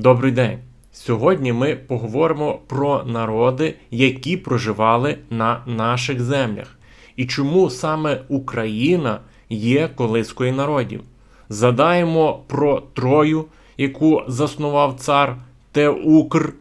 Добрий день! Сьогодні ми поговоримо про народи, які проживали на наших землях, і чому саме Україна є колискою народів. Задаємо про Трою, яку заснував цар Теукр,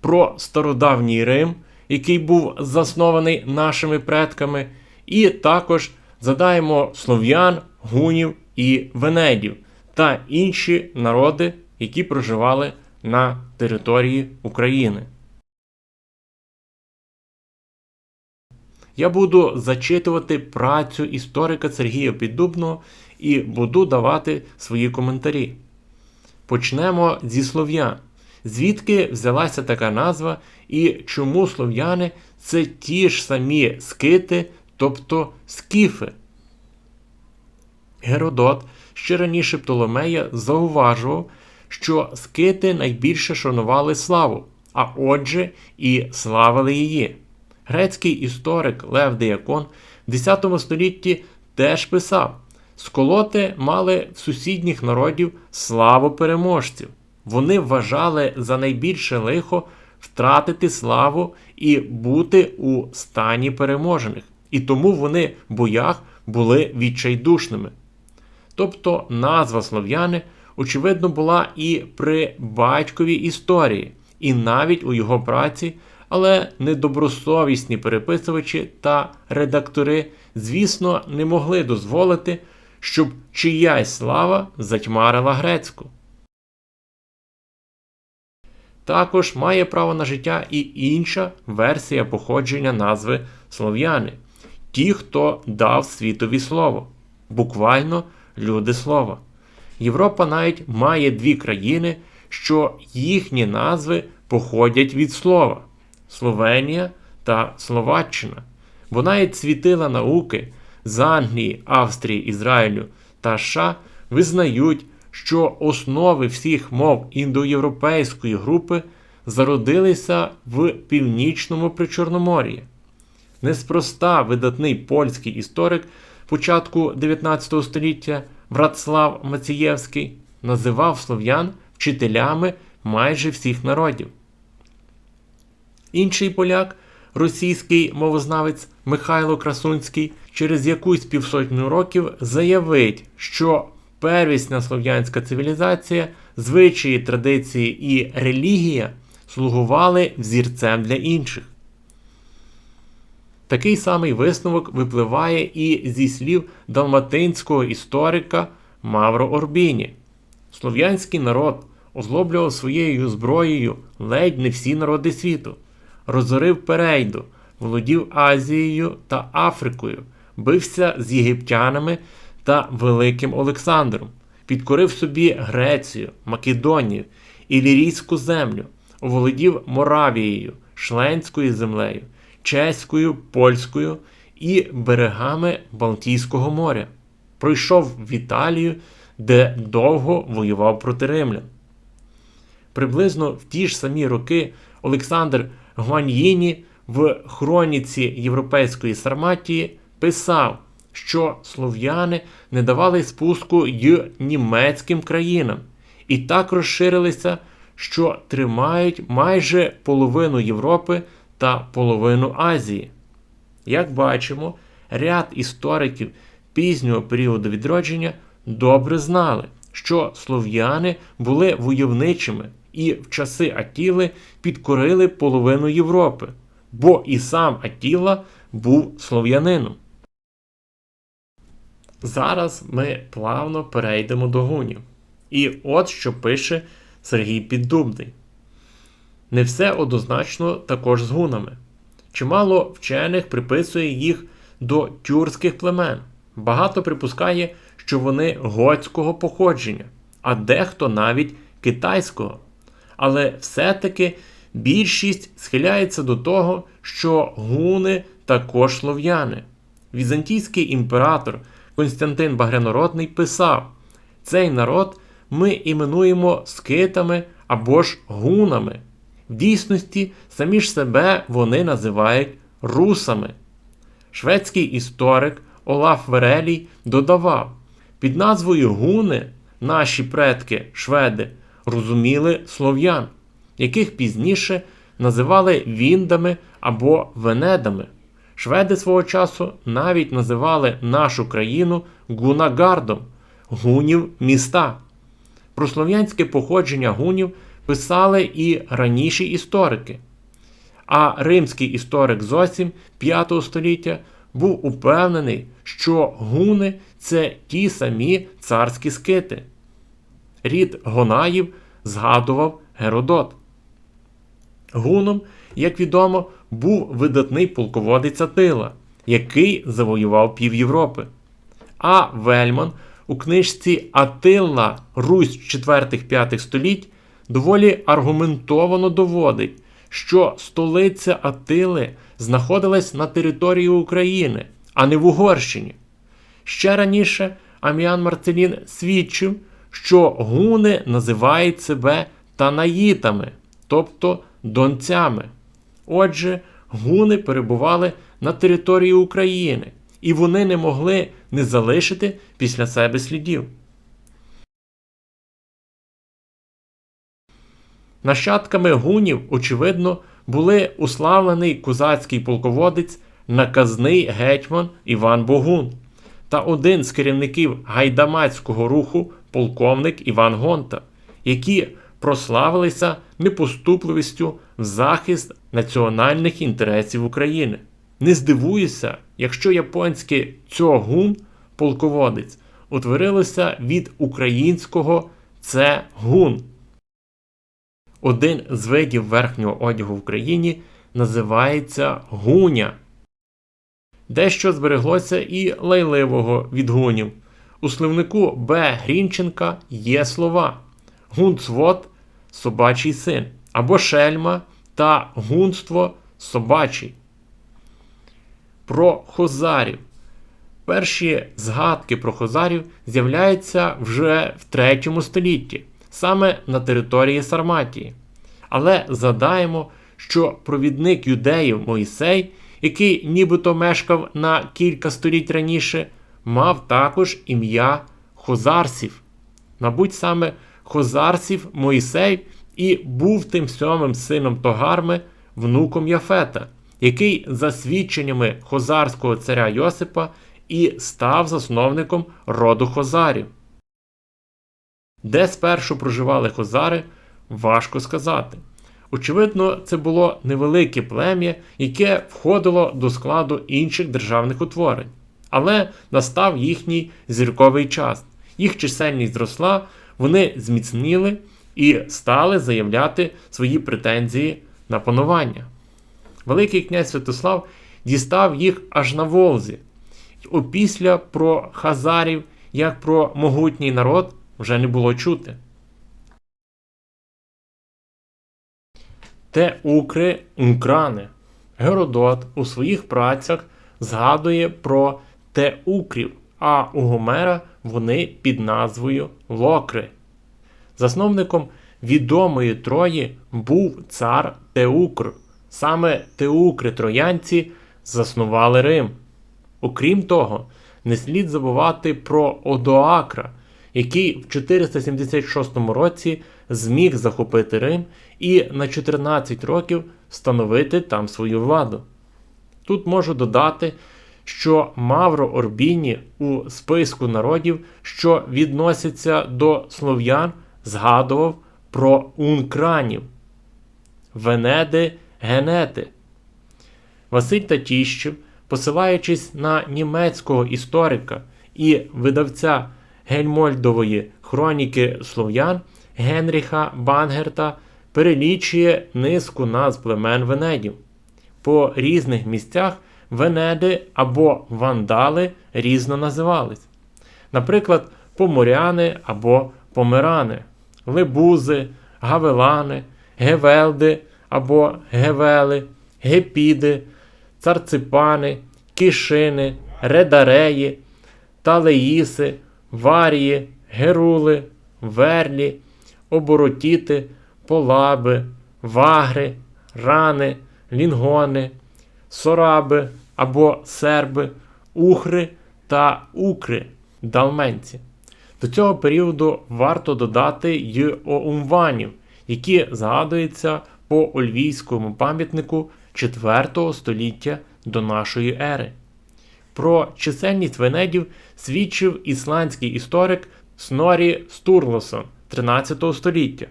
про стародавній Рим, який був заснований нашими предками, і також задаємо слов'ян, гунів і венедів та інші народи, які проживали на території України. Я буду зачитувати працю історика Сергія Піддубного і буду давати свої коментарі. Почнемо зі слов'ян. Звідки взялася така назва і чому слов'яни це ті ж самі скити, тобто скіфи? Геродот ще раніше Птоломея зауважував, що скити найбільше шанували славу, а отже, і славили її. Грецький історик Лев Деякон в X столітті теж писав: сколоти мали в сусідніх народів славу переможців. Вони вважали за найбільше лихо втратити славу і бути у стані переможених, і тому вони в боях були відчайдушними. Тобто назва слов'яни, очевидно, була і при батьковій історії, і навіть у його праці, але недобросовісні переписувачі та редактори, звісно, не могли дозволити, щоб чиясь слава затьмарила грецьку. Також має право на життя і інша версія походження назви слов'яни ті, хто дав світові слово, буквально люди слова. Європа навіть має дві країни, що їхні назви походять від слова Словенія та Словаччина. Бо навіть світила науки з Англії, Австрії, Ізраїлю та США визнають, що основи всіх мов індоєвропейської групи зародилися в північному Причорномор'ї. Неспроста видатний польський історик початку 19 століття Вратслав Мацієвський називав слов'ян вчителями майже всіх народів. Інший поляк, російський мовознавець Михайло Красунський, через якусь півсотню років заявить, що первісна слов'янська цивілізація, звичаї, традиції і релігія слугували взірцем для інших. Такий самий висновок випливає і зі слів далматинського історика Мавро Орбіні. Слов'янський народ озлоблював своєю зброєю ледь не всі народи світу, розорив Перейду, володів Азією та Африкою, бився з єгиптянами та Великим Олександром, підкорив собі Грецію, Македонію, Ілірійську землю, оволодів Моравією, Шленською землею чеською, польською і берегами Балтійського моря. Пройшов в Італію, де довго воював проти римлян. Приблизно в ті ж самі роки Олександр Гуаньїні в хроніці Європейської Сарматії писав, що слов'яни не давали спуску й німецьким країнам, і так розширилися, що тримають майже половину Європи та половину Азії. Як бачимо, ряд істориків пізнього періоду відродження добре знали, що слов'яни були войовничими і в часи Атіли підкорили половину Європи, бо і сам Атіла був слов'янином. Зараз ми плавно перейдемо до гунів. І от що пише Сергій Піддубний. Не все однозначно також з гунами. Чимало вчених приписує їх до тюркських племен. Багато припускає, що вони готського походження, а дехто навіть китайського. Але все-таки більшість схиляється до того, що гуни також слов'яни. Візантійський імператор Константин Багрянородний писав: цей народ ми іменуємо скитами або ж гунами. В дійсності самі ж себе вони називають русами. Шведський історик Олаф Верелій додавав, під назвою Гуни наші предки, шведи, розуміли слов'ян, яких пізніше називали віндами або венедами. Шведи свого часу навіть називали нашу країну Гунагардом гунів міста. Про слов'янське походження гунів писали і раніші історики. А римський історик Зосім 5 століття був упевнений, що гуни це ті самі царські скити. Рід Гонаїв згадував Геродот. Гуном, як відомо, був видатний полководець Атила, який завоював пів Європи. А Вельман у книжці Атилла Русь 4-5 століть доволі аргументовано доводить, що столиця Атили знаходилась на території України, а не в Угорщині. Ще раніше Аміан Марцелін свідчив, що гуни називають себе танаїтами, тобто донцями. Отже, гуни перебували на території України, і вони не могли не залишити після себе слідів. Нащадками гунів, очевидно, були уславлений козацький полководець, наказний гетьман Іван Богун та один з керівників гайдамацького руху полковник Іван Гонта, які прославилися непоступливістю в захист національних інтересів України. Не здивуюся, якщо японське цьогун полководець утворилося від українського це гун. Один з видів верхнього одягу в Україні називається гуня. Дещо збереглося і лайливого від гунів. У словнику Б. Грінченка є слова гунцвот собачий син або шельма та гунство собачий. Про хозарів. Перші згадки про хозарів з'являються вже в 3 столітті, саме на території Сарматії. Але задаємо, що провідник юдеїв Мойсей, який нібито мешкав на кілька століть раніше, мав також ім'я Хозарсів. Мабуть, саме Хозарсів Мойсей і був тим сьомим сином Тогарми, внуком Яфета, який, за свідченнями хозарського царя Йосипа, і став засновником роду Хозарів. Де спершу проживали Хозари, важко сказати. Очевидно, це було невелике плем'я, яке входило до складу інших державних утворень. Але настав їхній зірковий час. Їх чисельність зросла, вони зміцніли і стали заявляти свої претензії на панування. Великий князь Святослав дістав їх аж на Волзі. Опісля про хазарів, як про могутній народ, вже не було чути. Те укри ункрани. Геродот у своїх працях згадує про теукрів, а у Гомера вони під назвою Локри. Засновником відомої Трої був цар Теукр. Саме Теукри троянці заснували Рим. Окрім того, не слід забувати про Одоакра, який в 476 році зміг захопити Рим і на 14 років встановити там свою владу. Тут можу додати, що Мавро Орбіні у списку народів, що відносяться до слов'ян, згадував про ункранів, Венеди Генети. Василь Татіщев, посилаючись на німецького історика і видавця Гельмольдової хроніки слов'ян Генріха Бангерта, перелічує низку назв племен Венедів. По різних місцях Венеди або вандали різно називались. Наприклад, поморяни або помирани, лебузи, гавелани, гевелди або гевели, гепіди, царципани, кишини, редареї, талеїси, варії, герули, верлі, оборотіти, полаби, вагри, рани, лінгони, сораби або серби, ухри та укри, далменці. До цього періоду варто додати й оумванів, які згадуються по ольвійському пам'ятнику 4 століття до нашої ери. Про чисельність венедів свідчив ісландський історик Снорі Стурлосон 13 століття.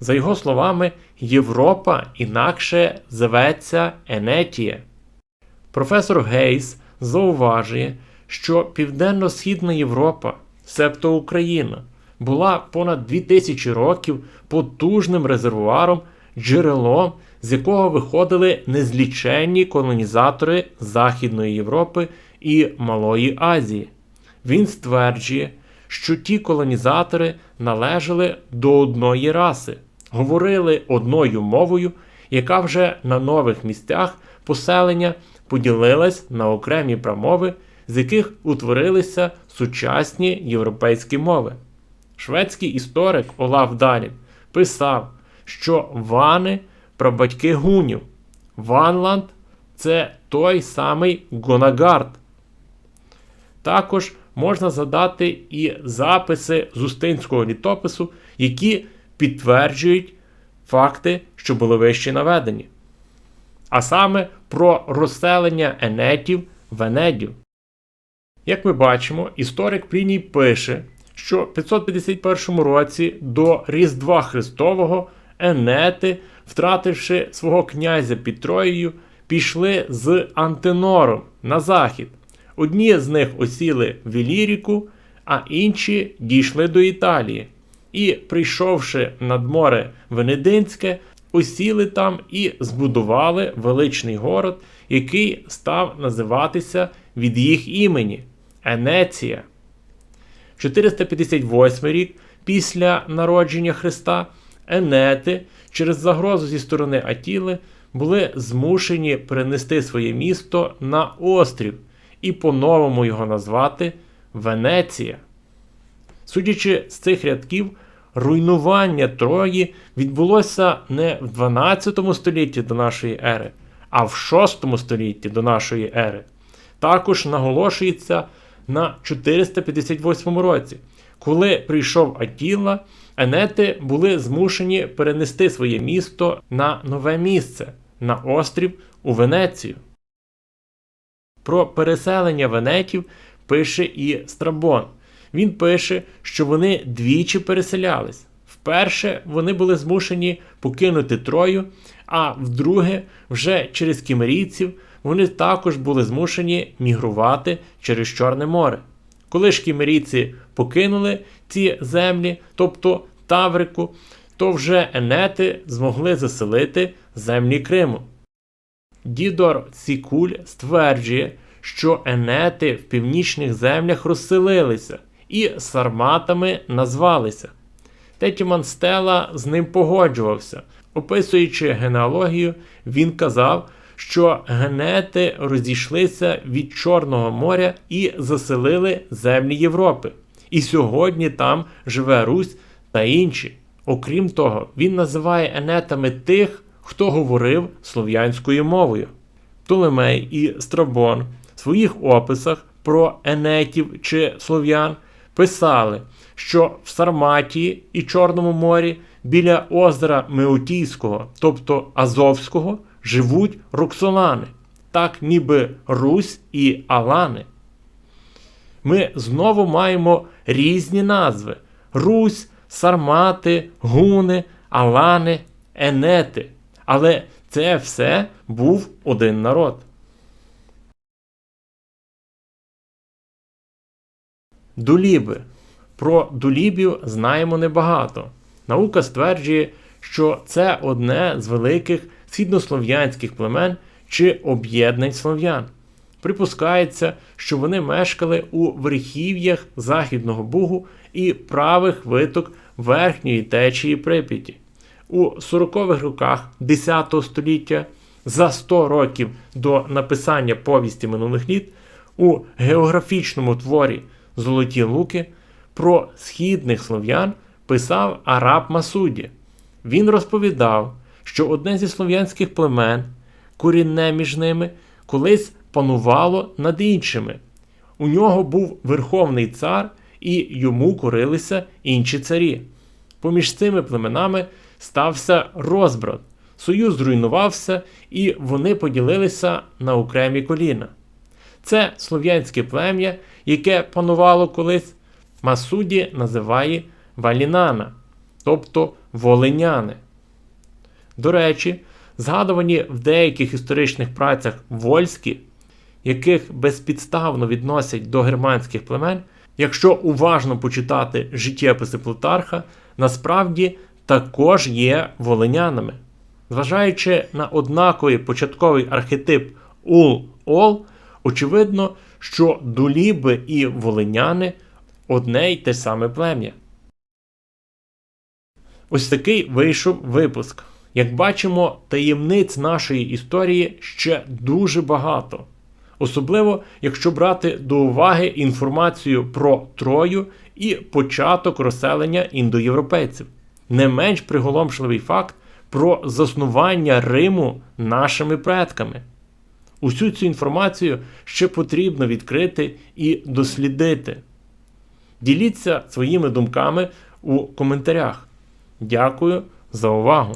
За його словами, Європа інакше зветься Енетія. Професор Гейс зауважує, що Південно-Східна Європа, себто Україна, була понад 2000 років потужним резервуаром, джерелом, з якого виходили незліченні колонізатори Західної Європи і Малої Азії. Він стверджує, що ті колонізатори належали до одної раси, говорили одною мовою, яка вже на нових місцях поселення поділилась на окремі промови, з яких утворилися сучасні європейські мови. Шведський історик Олаф Далін писав, що вани прабатьки гунів. Ванланд це той самий Гонагард. Також можна задати і записи з Устинського літопису, які підтверджують факти, що були вище наведені. А саме про розселення енетів венедів. Як ми бачимо, історик Пліній пише, що в 551 році до Різдва Христового енети, втративши свого князя під Троєю, пішли з Антенором на захід. Одні з них осіли в Іліріку, а інші дійшли до Італії. І, прийшовши над море Венединське, осіли там і збудували величний город, який став називатися від їх імені Енеція. 458 рік після народження Христа Енети через загрозу зі сторони Атіли були змушені перенести своє місто на острів і по-новому його назвати Венеція. Судячи з цих рядків, руйнування Трої відбулося не в 12 столітті до нашої ери, а в 6 столітті до нашої ери. Також наголошується на 458 році, коли прийшов Атіла, Енети були змушені перенести своє місто на нове місце, на острів у Венецію. Про переселення венетів пише і Страбон. Він пише, що вони двічі переселялись. Вперше вони були змушені покинути Трою, а вдруге, вже через кімерійців, вони також були змушені мігрувати через Чорне море. Коли ж кімерійці покинули ці землі, тобто Таврику, то вже енети змогли заселити землі Криму. Дідор Сікуль стверджує, що енети в північних землях розселилися і сарматами назвалися. Тетіман Стела з ним погоджувався. Описуючи генеалогію, він казав, що генети розійшлися від Чорного моря і заселили землі Європи. І сьогодні там живе Русь та інші. Окрім того, він називає енетами тих, хто говорив слов'янською мовою. Птолемей і Страбон в своїх описах про енетів чи слов'ян писали, що в Сарматії і Чорному морі біля озера Меотійського, тобто Азовського, живуть роксолани, так ніби Русь і Алани. Ми знову маємо різні назви: Русь, Сармати, Гуни, Алани, Енети. Але це все був один народ. Дуліби. Про дулібів знаємо небагато. Наука стверджує, що це одне з великих східнослов'янських племен чи об'єднань слов'ян. Припускається, що вони мешкали у верхів'ях Західного Бугу і правих виток верхньої течії Прип'яті. У 40-х роках 10 століття, за 100 років до написання повісті минулих літ, у географічному творі Золоті Луки про східних слов'ян писав Араб Масуді. Він розповідав, що одне зі слов'янських племен, корінне між ними, колись панувало над іншими. У нього був верховний цар, і йому корилися інші царі. Поміж цими племенами стався розбрат. Союз зруйнувався, і вони поділилися на окремі коліна. Це слов'янське плем'я, яке панувало колись, Масуді називає Валінана, тобто волиняни. До речі, згадувані в деяких історичних працях вольські, яких безпідставно відносять до германських племен, якщо уважно почитати життєписи Плутарха, насправді також є волинянами. Зважаючи на однаковий початковий архетип ул-ол, очевидно, що дуліби і волиняни одне й те саме плем'я. Ось такий вийшов випуск. Як бачимо, таємниць нашої історії ще дуже багато. Особливо, якщо брати до уваги інформацію про Трою і початок розселення індоєвропейців. Не менш приголомшливий факт про заснування Риму нашими предками. Усю цю інформацію ще потрібно відкрити і дослідити. Діліться своїми думками у коментарях. Дякую за увагу!